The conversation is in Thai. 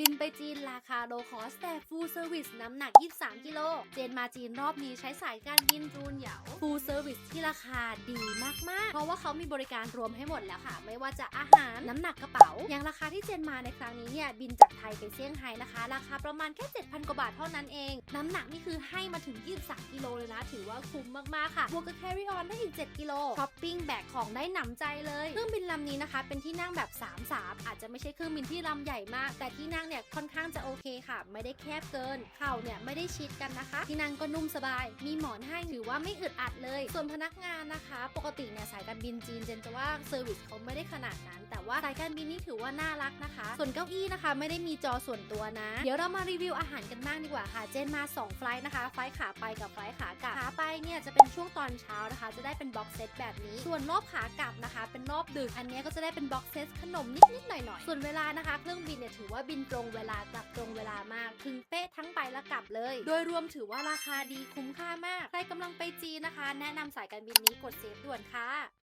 บินไปจีนราคาโลคอสแต่ฟูลเซอร์วิสน้ำหนัก 23 กิโล เจนมาจีนรอบนี้ใช้สายการบินจูนเหยา ราคาดีมากๆ เพราะว่าเขามีบริการรวมให้หมดแล้วค่ะ ไม่ว่าจะอาหารน้ำหนักกระเป๋า อย่างราคาที่เจนมาในครั้งนี้เนี่ยบินจากไทยไปเซี่ยงไฮ้นะคะ ราคาประมาณแค่7,000กว่าบาทเท่านั้นเอง น้ำหนักนี่คือให้มาถึง 23กิโลเลยนะ ถือว่าคุ้มมากๆค่ะบวกกับ carry on ได้อีก 7กิโลช้อปปิ้งแบกของได้หนำใจเลยเครื่องบินลำนี้นะคะ เป็นที่นั่งแบบ3 3อาจจะไม่ใช่เครื่องบินที่ลำใหญ่มาก แต่ที่นั่งเนี่ยค่อนข้างจะโอเคค่ะ ไม่ได้แคบเกิน เข่าเนี่ยไม่ได้ชิดกันนะคะ ที่นั่งก็นุ่มสบาย มีหมอนให้ถือว่าไม่อึดอัดเลย ส่วนพนักงานนะคะ ปกติเนี่ยสายการบินจีนเจนจะว่าเซอร์วิสเขาไม่ได้ขนาดนั้น แต่ว่าสายการบินนี่ถือว่าน่ารักนะคะ ส่วนเก้าอี้นะคะ ไม่ได้มีจอส่วนตัวนะ เดี๋ยวเรามารีวิวอาหารกันบ้างดีกว่าค่ะ เจนมา 2 ไฟล์นะคะ ไฟล์ขาไปกับไฟล์ขากลับ ขาไปเนี่ยจะเป็นช่วงตอนเช้านะคะ จะได้เป็นบ็อกเซตแบบนี้ ส่วนรอบขากลับนะคะ เป็นรอบดึก อันนี้ก็จะได้เป็นบ็อกเซตขนมนิดๆหน่อยๆ ส่วนเวลานะคะ เครื่องบินเนี่ยถือว่าบินตรงเวลากลับตรงเวลามาก ถึงเป๊ะทั้งไปและกลับเลย โดยรวมถือว่าราคาดีคุ้มค่ามาก นะคะ แนะนำสายการบินนี้กดเซฟด่วนค่ะ